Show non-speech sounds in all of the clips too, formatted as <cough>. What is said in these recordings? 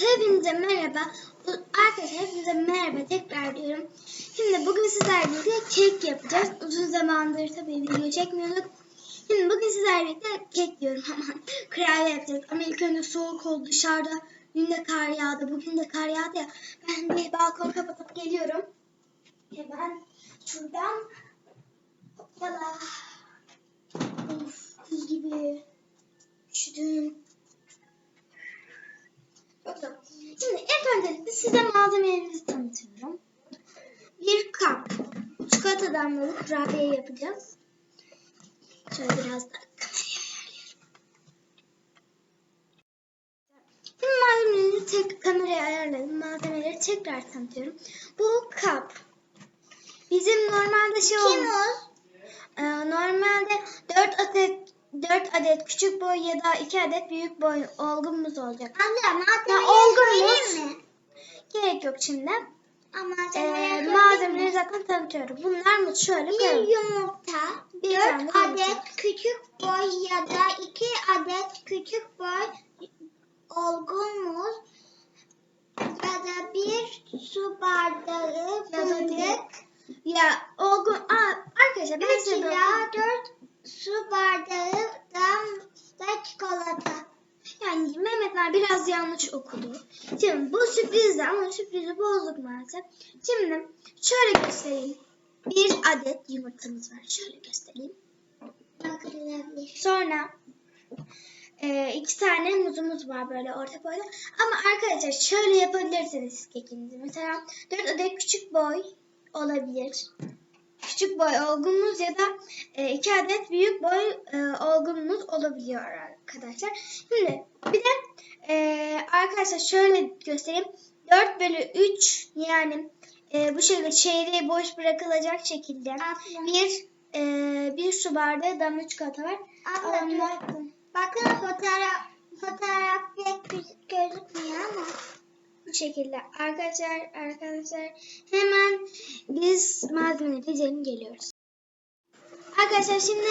hepinize merhaba. Arkadaşlar hepinize merhaba tekrar diyorum. Şimdi bugün sizlerle birlikte kek yapacağız. Uzun zamandır tabii video çekmiyorduk. Şimdi bugün sizlerle birlikte kek diyorum ama <laughs> kurabiye yapacağız. Ama ilk önce soğuk oldu dışarıda. Dün de kar yağdı. Bugün de kar yağdı ya. Ben bir balkonu kapatıp geliyorum. Hemen şuradan. Hoppala. Of gibi. Üşüdüm. Öncelikle size malzemelerimizi tanıtıyorum. Bir kap çikolata damlalı kurabiye yapacağız. Şöyle biraz da kamerayı ayarlayalım. Şimdi malzemeleri tek kameraya ayarladım. Malzemeleri tekrar tanıtıyorum. Bu kap. Bizim normalde şey olmuş. Ee, normalde 4 adet 4 adet küçük boy ya da 2 adet büyük boy olgumuz olacak. Abla olgunmuş. söyleyeyim mi? Gerek yok şimdi. Ama Ee, malzemeleri zaten tanıtıyorum. Bunlar mı? Şöyle Bir koyalım. yumurta, Bir tane dört de adet yumurta. küçük boy ya da iki adet küçük boy olgun muz ya da bir su bardağı Ya da fındık Ya olgun... Aa, arkadaşlar ben üç size böyle- ila dört su bardağı da çikolata. Yani Mehmet biraz yanlış okudu. Şimdi bu sürprizdi ama sürprizi bozduk maalesef. Şimdi şöyle göstereyim. Bir adet yumurtamız var. Şöyle göstereyim. Sonra e, iki tane muzumuz var böyle orta boyda. Ama arkadaşlar şöyle yapabilirsiniz kekinizi. Mesela dört adet küçük boy olabilir. Küçük boy olgun muz ya da e, iki adet büyük boy e, olgun muz olabiliyor arkadaşlar. Şimdi bir de e, arkadaşlar şöyle göstereyim. 4 bölü 3 yani e, bu şekilde çeyreği boş bırakılacak şekilde bir e, bir su bardağı damla var. Dur. Bakın fotoğraf fotoğraf pek göz- gözükmüyor ama. Bu şekilde arkadaşlar arkadaşlar hemen biz malzemeleri dizelim geliyoruz. Arkadaşlar şimdi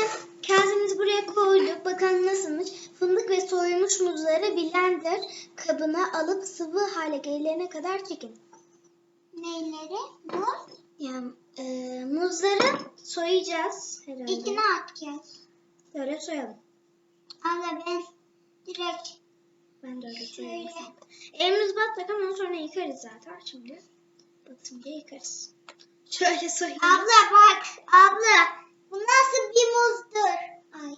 kasemizi buraya koyduk. Bakalım nasılmış. Fındık ve soyulmuş muzları blender kabına alıp sıvı hale gelene kadar çekin. Neyleri? Muz. Yani e, muzları soyacağız herhalde. İçine atacağız. Böyle soyalım. Abla ben direkt Ben de öyle soyayım. Elimiz batlak ama sonra yıkarız zaten şimdi. Batınca yıkarız. Şöyle soyayım. Abla bak. Abla. Bu nasıl bir muzdur? Ay.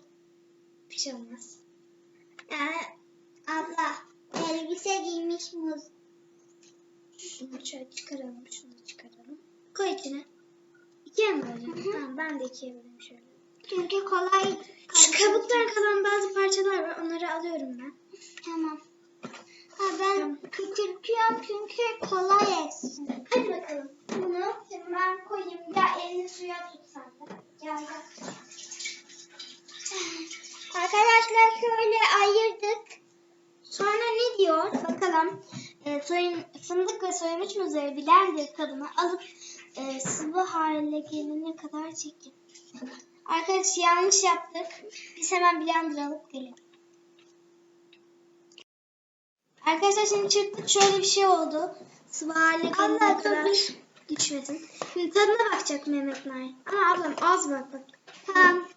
Bir şey olmaz. Ee, abla. Elbise giymiş muz. Şunu şöyle çıkaralım, şunu da çıkaralım. Koy içine. İkiye mi böleceğim? Tamam ben de ikiye böleyim şöyle. Çünkü kolay. Şu kabuktan kalan bazı parçalar var onları alıyorum ben. Tamam. Ha, ben küçültüyorum çünkü kolay etsin. Hadi bakalım. Bunu şimdi ben koyayım. Gel elini suya tut sen de. Gel gel. Arkadaşlar şöyle ayırdık. Sonra ne diyor? Bakalım. E, soyun, fındık ve soyulmuş muzları blender kabına alıp e, sıvı hale gelene kadar çekin. Arkadaş yanlış yaptık. Biz hemen blender alıp gelelim. Arkadaşlar şimdi çırptık şöyle bir şey oldu. Gelene Allah kadar dur. düşmesin. Şimdi tadına bakacak Mehmet Nail. Ama ablam az bak bak. Tamam.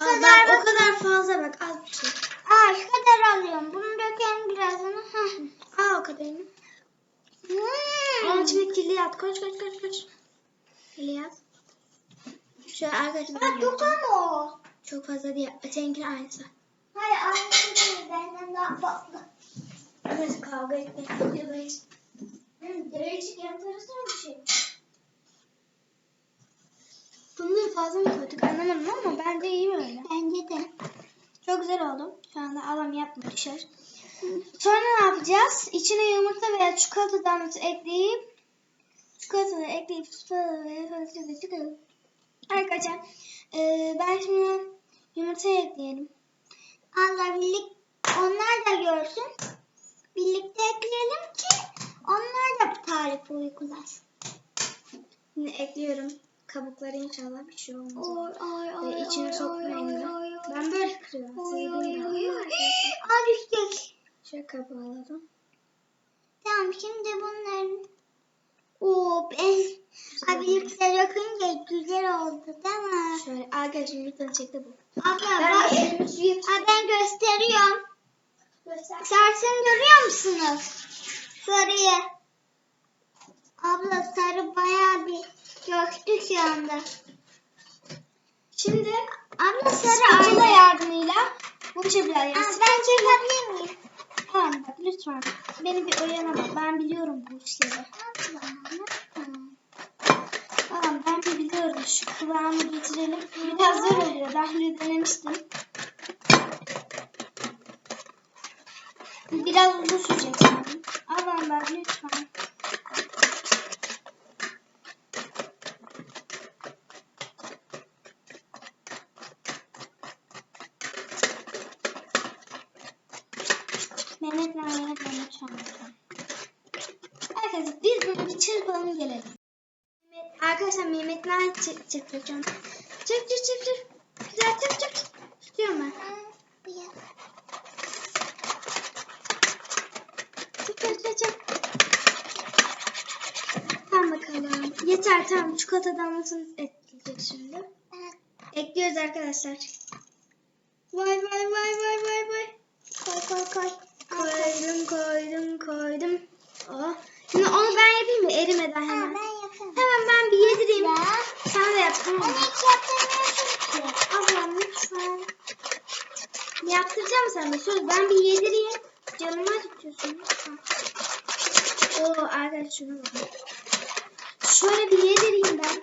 Az kadar bak, o kadar fazla bak az bir şey. Aa şu kadar alıyorum. Bunu dökelim birazını. Heh. Al o kadarını. Onun Hmm. içine kirli at. Koş koş koş koş. Kirli at. Şöyle arkadaşlar Bak yapacağım. ama o. Çok fazla değil. Seninki aynısı. Hayır aynısı değil. Benden daha fazla. Arkadaşlar kavga etmek. Hmm, değişik enteresan bir şey. Bunları fazla mı koyduk anlamadım ama bence iyi böyle. Bence de. Çok güzel oldu. Şu anda alam yapma düşer. Sonra ne yapacağız? İçine yumurta veya çikolata damlası ekleyip çikolataları ekleyip çikolata çıkalım. Arkadaşlar eee ben şimdi yumurta ekleyelim. Allah birlik onlar da görsün. Birlikte ekleyelim ki onlar da tarifi uygulasın. Şimdi ekliyorum. Kabukları inşallah bir şey olmaz. Oy oy Ve oy içine oy, da. oy, oy. Ben böyle kırıyorum. Oy, oy, oy, oy. Aa düşecek. Şöyle kabuğu alalım. şimdi bunların Oo ben abi yüksel yakınca güzel oldu değil mi? Şöyle arkadaşlar lütfen çekti bu. Abla Ben bak. Aa, ben gösteriyorum. Sarısını görüyor musunuz? Sarıyı. Abla sarı bayağı bir göktü şu anda. Şimdi Abla sarı spatula yardımıyla bu çebiler Aa, ben çekebilir miyim? Tamam bak lütfen. Beni bir oyanama. Ben biliyorum bu işleri. Tamam ben de biliyorum. Şu kıvamı getirelim. Biraz zor oluyor. Daha önce denemiştim. Biraz uzun sürecek sanırım. Allah'ım bak lütfen. Mehmet Mehmet Mehmet lütfen lütfen. Arkadaşlar biz bunu bir çırpalım gelelim. Arkadaşlar Mehmet'den çık çıkacağım. Çık çık çık çık. Güzel çık çık. Tutuyorum ben. Çık çık çık çık. Tamam bakalım. Yeter tamam. Çikolata damlasını ekleyecek şimdi. Ekliyoruz arkadaşlar. Vay vay vay vay vay vay. Koy koy koy. Koydum koydum koydum. Oh. Şimdi onu ben yapayım mı erimeden Aa, hemen. ben yaparım. Hemen ben bir yedireyim. Ya. Sen de yap tamam Onu hiç yapamıyorsun ki. Ablam lütfen. Yaptıracağım sana söz. Ben bir yedireyim. Canıma tutuyorsun lütfen. Oo arkadaş şuna bakın. Şöyle bir yedireyim ben.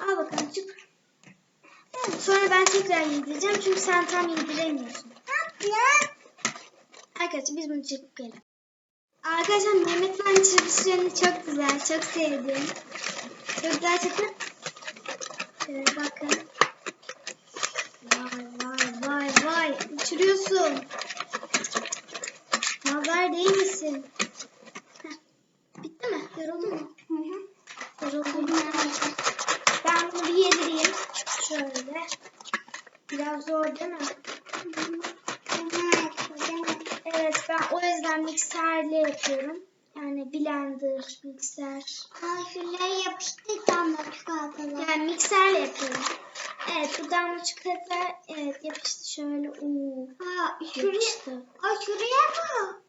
Al bakalım çık. Sonra ben tekrar yedireceğim çünkü sen tam yediremiyorsun. Arkadaşlar biz bunu çekip gelelim. Arkadaşlar Mehmet ben çalışlarını çok güzel, çok sevdim. Çok güzel çekin. Şöyle bakın. Vay vay vay vay. Uçuruyorsun. Nazar değil misin? Yoruldun mu? Hı hı. Ben bunu bir yedireyim. Şöyle. Biraz zor değil mi? Evet ben o yüzden mikserle yapıyorum. Yani blender, mikser. Aa, şunları yapıştır damla çikolataları. Yani mikserle yapıyorum. Evet bu damla çikolata evet yapıştı şöyle. Oo, Aa, şuraya, yapıştı. aa, şuraya bak.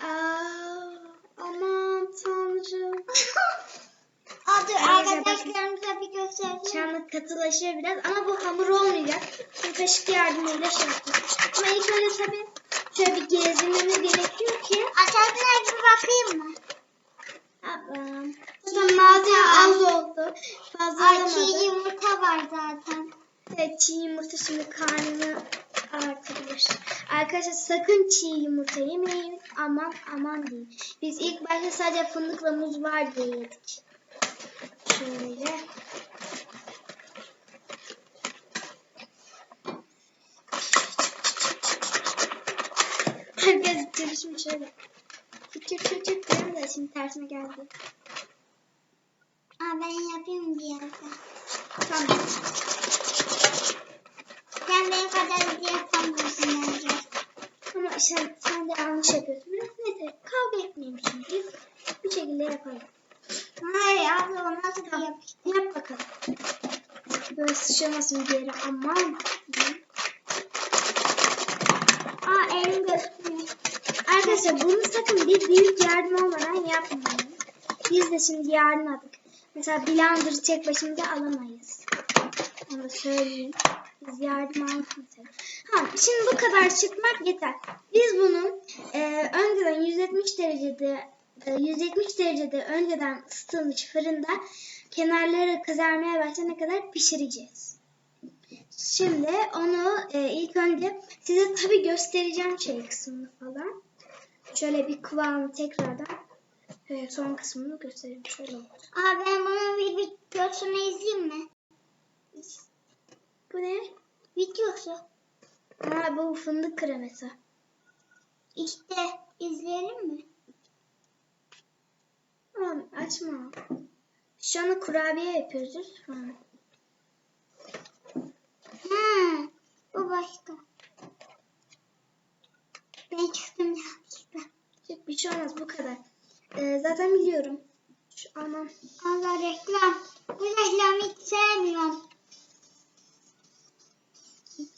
Aa, aman tanrım. <laughs> Arkadaşlar, arkadaşlarımıza bir göstereyim. Çamlık katılaşıyor biraz ama bu hamur olmayacak. Şimdi kaşık yardımıyla şey yapacağız. Ama ilk önce tabii şöyle bir gezdirmemiz gerekiyor ki. Aşağıdına bir bakayım mı? Ablam. Burada malzeme az oldu. Fazla Aa, çiğ olamadı. yumurta var zaten. Çiğ yumurta şimdi karnını artırır. Arkadaşlar sakın çiğ yumurta yemeyin. Aman aman deyin. Biz ilk başta sadece fındıkla muz var diye yedik. Şöyle. Arkadaşlar çalışım şöyle. Çık çık diyorum da şimdi tersine geldi. Aa, ben yapayım bir yerde. Tamam. Benim kadar hızlı yapamıyorsun bence. Ama sen, sen de yanlış yapıyorsun. Biraz neyse kavga etmeyelim şimdi. Bir şekilde yapalım. Hayır abla o nasıl bir yapıştı? Yap bakalım. Böyle sıçramasın bir yere. Aman. Aa elim gözükmüyor. Arkadaşlar bunu sakın bir büyük yardım olmadan yapmayın. Biz de şimdi yardım aldık. Mesela blender'ı tek başımıza alamayız. Onu söyleyeyim. Biz yardım aldık mesela. Ha, şimdi bu kadar çıkmak yeter. Biz bunu e, önceden 170 derecede e, 170 derecede önceden ısıtılmış fırında kenarları kızarmaya başlayana kadar pişireceğiz. Şimdi onu e, ilk önce size tabi göstereceğim şey kısmını falan. Şöyle bir kıvamı tekrardan e, son kısmını göstereyim. Şöyle. Aa ben bunun bir videosunu izleyeyim mi? Bu ne? Videosu. Ha bu fındık kreması. İşte izleyelim mi? Tamam açma. Şu an kurabiye yapıyoruz an. Hmm, bu başka. şey olmaz bu kadar. Ee, zaten biliyorum. Şu, aman. Allah reklam. Bu reklamı hiç sevmiyorum.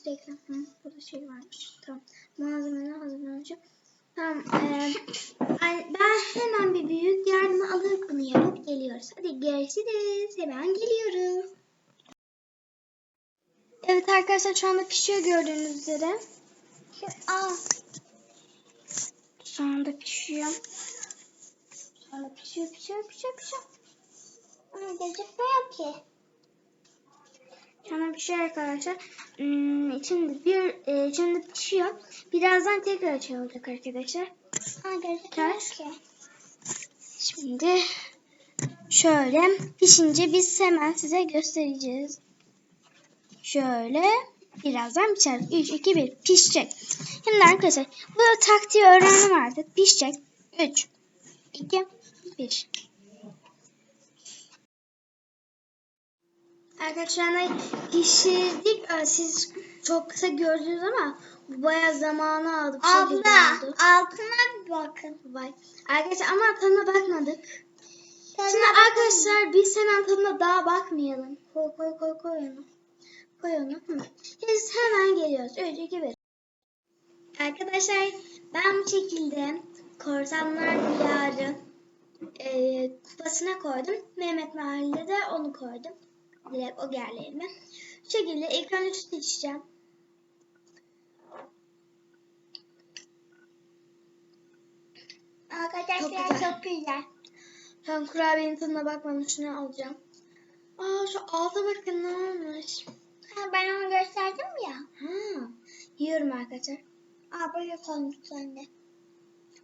Reklam. Hı, burada şey varmış. Tamam. Malzemeler hazırlanacak. Tamam. ee, ben hemen bir büyük yardım alıp bunu yapıp geliyoruz. Hadi görüşürüz. Hemen geliyoruz. Evet arkadaşlar şu anda pişiyor gördüğünüz üzere. Aa, Şu anda pişiyor. Şu anda pişiyor, pişiyor, pişiyor, pişiyor. ama gözükmüyor ki. Anda pişiyor arkadaşlar. Hmm, şimdi bir e, şimdi pişiyor. Birazdan tekrar şey olacak arkadaşlar. Ki. Şimdi şöyle pişince biz hemen size göstereceğiz. Şöyle birazdan pişer. 3, 2, 1 pişecek. Şimdi arkadaşlar bu taktiği öğrendim artık. Pişecek. 3, 2, 1. Arkadaşlar pişirdik. Aa, Siz çok kısa gördünüz ama bu bayağı zamanı aldı. Şekilde Abla altına bir bakın. Vay. Arkadaşlar ama tadına bakmadık. Tadına Şimdi arkadaşlar biz hemen tadına daha bakmayalım. Koy koy koy koy onu. Koy onu. Hı. Biz hemen geliyoruz. 3, 2, 1. Arkadaşlar ben bu şekilde Korsanlar Diyarı e, kupasına koydum. Mehmet Mahalle'de de onu koydum. Direkt o geldi elime. Bu şekilde ilk önce süt içeceğim. Arkadaşlar Çok çok güzel. güzel. Ben kurabiyenin tadına bakmadım. Şunu alacağım. Aa şu alta bakın ne olmuş. Ha, ben onu gösterdim ya. Ha, yiyorum arkadaşlar. Aa böyle olmuş sende.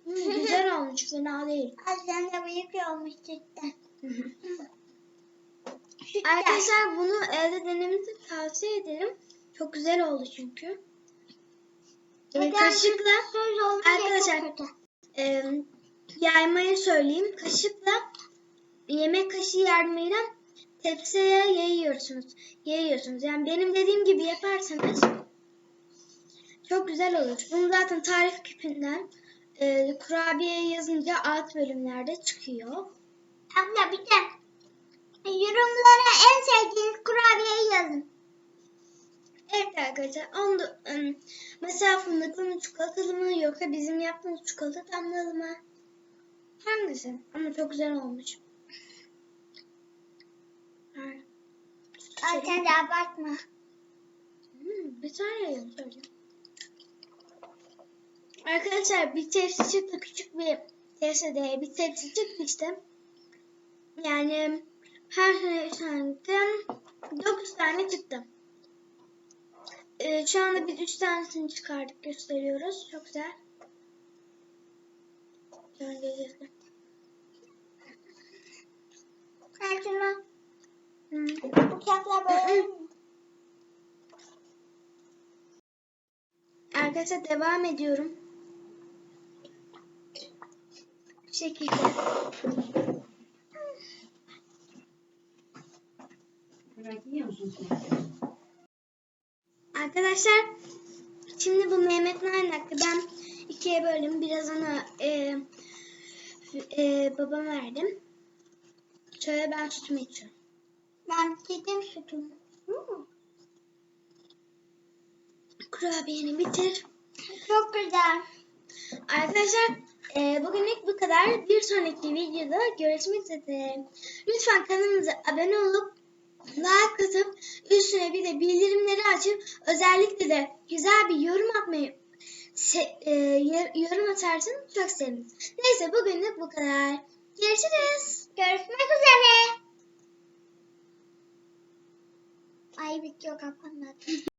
Hmm, güzel olmuş, fena değil. <laughs> Az sende büyük olmuş cidden. <laughs> Arkadaşlar bunu evde denemenizi tavsiye ederim. Çok güzel oldu çünkü. Ee, kaşıkla Arkadaşlar, e, yaymayı söyleyeyim. Kaşıkla yemek kaşığı yardımıyla tepsiye yayıyorsunuz. Yayıyorsunuz. Yani benim dediğim gibi yaparsanız çok güzel olur. Bunu zaten tarif küpünden e, kurabiye yazınca alt bölümlerde çıkıyor. Abla bir de yorumlara en sevdiğiniz kurabiyeyi yazın. Evet arkadaşlar. Onu da, ım, mesela fındıklı mı çikolatalı mı yoksa bizim yaptığımız çikolata damlalı mı? Hangisi? Ama çok güzel olmuş. Ay sen de abartma. Hmm, bir tane yiyorum söyle. Arkadaşlar bir tepsi çıktı küçük bir tepsi değil bir tepsi çıktı işte. Yani her sene üç tane gitti. Dokuz tane çıktı. Ee, şu anda biz üç tanesini çıkardık gösteriyoruz. Çok güzel. Hmm. bıçakla böyle Arkadaşlar devam ediyorum. Bu şekilde. Yiyor? Arkadaşlar şimdi bu Mehmet Narin hakkı ben ikiye böldüm. Biraz ona e, e, babam verdim. Şöyle ben sütümü içiyorum. Ben dedim sütümü. Kurabiyeni bitir. Çok güzel. Arkadaşlar e, bugünlük bu kadar. Bir sonraki videoda görüşmek üzere. Lütfen kanalımıza abone olup like atıp üstüne bir de bildirimleri açıp özellikle de güzel bir yorum atmayı se- e, yor- yorum atarsanız çok sevinirim. Neyse bugünlük bu kadar. Görüşürüz. Görüşmek üzere. Ay video kapanmadı.